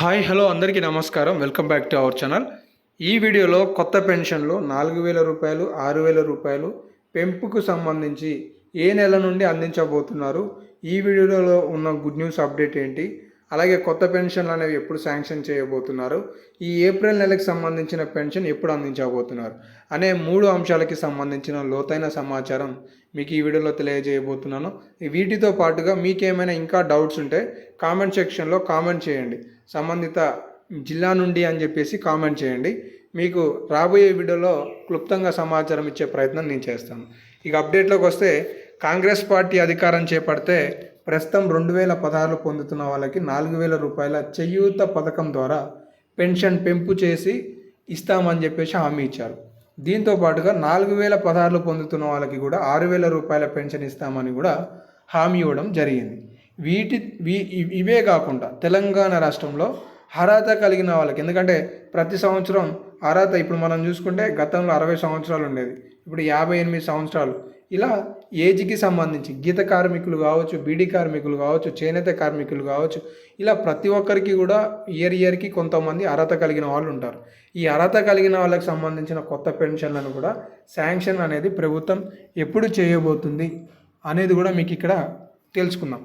Hi hello అందరికీ నమస్కారం. Welcome back to our channel. ఈ వీడియోలో కొత్త పెన్షన్లు నాలుగు వేల రూపాయలు ఆరు వేల రూపాయలు పెంపుకు సంబంధించి ఏ నెల నుండి అందించబోతున్నారు? ఈ వీడియోలో ఉన్న గుడ్ న్యూస్ అప్డేట్ ఏంటి? అలాగే కొత్త పెన్షన్లు అనేవి ఎప్పుడు శాంక్షన్ చేయబోతున్నారు? ఈ ఏప్రిల్ నెలకు సంబంధించిన పెన్షన్ ఎప్పుడు అందించబోతున్నారు? అనే మూడు అంశాలకి సంబంధించిన లోతైన సమాచారం మీకు ఈ వీడియోలో తెలియజేయబోతున్నాను. వీటితో పాటుగా మీకేమైనా ఇంకా డౌట్స్ ఉంటే కామెంట్ సెక్షన్లో కామెంట్ చేయండి. సంబంధిత జిల్లా నుండి అని చెప్పేసి కామెంట్ చేయండి. మీకు రాబోయే వీడియోలో క్లుప్తంగా సమాచారం ఇచ్చే ప్రయత్నం నేను చేస్తాను. ఇక అప్డేట్లోకి వస్తే కాంగ్రెస్ పార్టీ అధికారం చేపడితే ప్రస్తుతం రెండు వేల పదహారులు పొందుతున్న వాళ్ళకి నాలుగు వేల రూపాయల చేయూత పథకం ద్వారా పెన్షన్ పెంపు చేసి ఇస్తామని చెప్పేసి హామీ ఇచ్చారు. దీంతో పాటుగా నాలుగు వేల పదహారులు పొందుతున్న వాళ్ళకి కూడా ఆరు వేల రూపాయల పెన్షన్ ఇస్తామని కూడా హామీ ఇవ్వడం జరిగింది. వీటి వీ ఇ- ఇవే కాకుండా తెలంగాణ రాష్ట్రంలో అర్హత కలిగిన వాళ్ళకి ఎందుకంటే ప్రతి సంవత్సరం అర్హత ఇప్పుడు మనం చూసుకుంటే గతంలో అరవై సంవత్సరాలు ఉండేది. ఇప్పుడు యాభై ఎనిమిది సంవత్సరాలు. ఇలా ఏజ్కి సంబంధించి గీత కార్మికులు కావచ్చు బీడీ కార్మికులు కావచ్చు చేనేత కార్మికులు కావచ్చు ఇలా ప్రతి ఒక్కరికి కూడా ఇయర్ ఇయర్కి కొంతమంది అర్హత కలిగిన వాళ్ళు ఉంటారు. ఈ అర్హత కలిగిన వాళ్ళకి సంబంధించిన కొత్త పెన్షన్లను కూడా శాంక్షన్ అనేది ప్రభుత్వం ఎప్పుడు చేయబోతుంది అనేది కూడా మీకు ఇక్కడ తెలుసుకుందాం.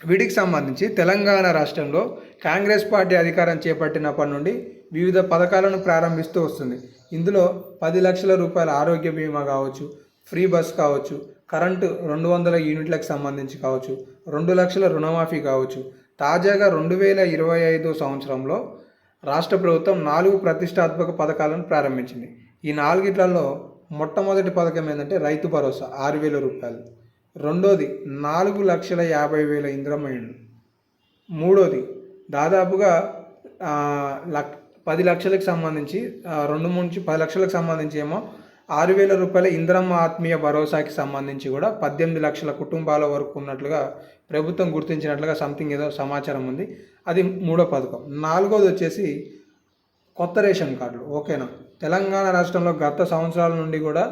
వీటికి సంబంధించి తెలంగాణ రాష్ట్రంలో కాంగ్రెస్ పార్టీ అధికారం చేపట్టినప్పటి నుండి వివిధ పథకాలను ప్రారంభిస్తూ వస్తుంది. ఇందులో పది లక్షల రూపాయల ఆరోగ్య బీమా కావచ్చు ఫ్రీ బస్ కావచ్చు కరెంటు రెండు వందల యూనిట్లకు సంబంధించి కావచ్చు రెండు లక్షల రుణమాఫీ కావచ్చు. తాజాగా రెండు వేల ఇరవై ఐదు సంవత్సరంలో రాష్ట్ర ప్రభుత్వం నాలుగు ప్రతిష్టాత్మక పథకాలను ప్రారంభించింది. ఈ నాలుగిట్లలో మొట్టమొదటి పథకం ఏంటంటే రైతు భరోసా ఆరు వేల రూపాయలు. రెండోది నాలుగు లక్షల యాభై వేల ఇంద్రమ్మ మూడోది దాదాపుగా లక్ పది లక్షలకు సంబంధించి రెండు నుంచి పది లక్షలకు సంబంధించి ఏమో ఆరు వేల రూపాయల ఇంద్రమ్మ ఆత్మీయ భరోసాకి సంబంధించి కూడా పద్దెనిమిది లక్షల కుటుంబాల వరకు ఉన్నట్లుగా ప్రభుత్వం గుర్తించినట్లుగా సంథింగ్ ఏదో సమాచారం ఉంది. అది మూడో పథకం. నాలుగోది వచ్చేసి కొత్త రేషన్ కార్డులు. ఓకేనా? తెలంగాణ రాష్ట్రంలో గత సంవత్సరాల నుండి కూడా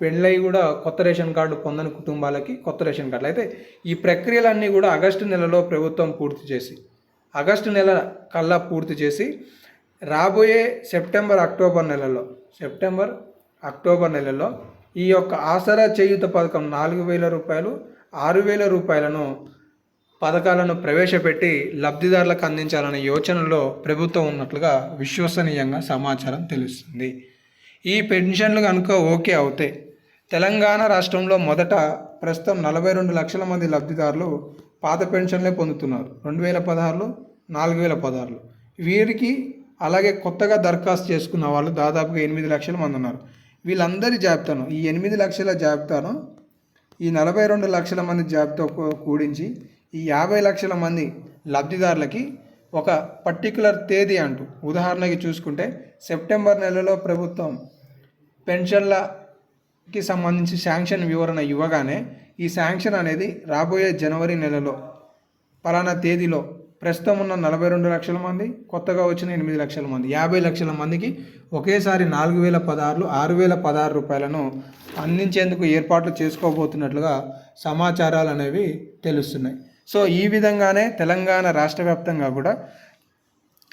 పెళ్ళై కూడా కొత్త రేషన్ కార్డు పొందని కుటుంబాలకి కొత్త రేషన్ కార్డులు. అయితే ఈ ప్రక్రియలన్నీ కూడా ఆగస్టు నెలలో ప్రభుత్వం పూర్తి చేసి ఆగస్టు నెల కల్లా పూర్తి చేసి రాబోయే సెప్టెంబర్ అక్టోబర్ నెలలో సెప్టెంబర్ అక్టోబర్ నెలలో ఈ యొక్క ఆసరా చేయుత పథకం నాలుగు వేల రూపాయలు ఆరు వేల రూపాయలను పథకాలను ప్రవేశపెట్టి లబ్ధిదారులకు అందించాలనే యోచనలో ప్రభుత్వం ఉన్నట్లుగా విశ్వసనీయంగా సమాచారం తెలుస్తుంది. ఈ పెన్షన్లు కనుక ఓకే అవుతాయి తెలంగాణ రాష్ట్రంలో మొదట ప్రస్తుతం నలభై రెండు లక్షల మంది లబ్ధిదారులు పాత పెన్షన్లే పొందుతున్నారు. రెండు వేల పదహారులో నాలుగు వేల పదహారులో. వీరికి అలాగే కొత్తగా దరఖాస్తు చేసుకున్న వాళ్ళు దాదాపుగా ఎనిమిది లక్షల మంది ఉన్నారు. వీళ్ళందరి జాబితాను ఈ ఎనిమిది లక్షల జాబితాను ఈ నలభై రెండు లక్షల మంది జాబితా కూడించి ఈ యాభై లక్షల మంది లబ్ధిదారులకి ఒక పర్టికులర్ తేదీ అంటూ ఉదాహరణకి చూసుకుంటే సెప్టెంబర్ నెలలో ప్రభుత్వం పెన్షన్లకి సంబంధించి శాంక్షన్ వివరణ ఇవ్వగానే ఈ శాంక్షన్ అనేది రాబోయే జనవరి నెలలో పలానా తేదీలో ప్రస్తుతం ఉన్న నలభై రెండు లక్షల మంది కొత్తగా వచ్చిన ఎనిమిది లక్షల మంది. యాభై లక్షల మందికి ఒకేసారి నాలుగు వేల పదహారులు ఆరు వేల పదహారు రూపాయలను అందించేందుకు ఏర్పాట్లు చేసుకోబోతున్నట్లుగా సమాచారాలు అనేవి తెలుస్తున్నాయి. సో ఈ విధంగానే తెలంగాణ రాష్ట్ర వ్యాప్తంగా కూడా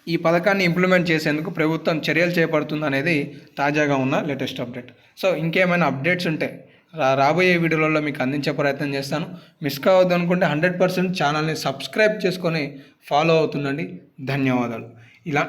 ఈ పథకాన్ని ఇంప్లిమెంట్ చేసేందుకు ప్రభుత్వం చర్యలు చేపడుతుంది అనేది తాజాగా ఉన్న లేటెస్ట్ అప్డేట్. సో ఇంకేమైనా అప్డేట్స్ ఉంటే రాబోయే వీడియోలలో మీకు అందించే ప్రయత్నం చేస్తాను. మిస్ కావద్దు అనుకుంటే హండ్రెడ్ పర్సెంట్ ఛానల్ని సబ్స్క్రైబ్ చేసుకొని ఫాలో అవుతుండండి. ధన్యవాదాలు. ఇలా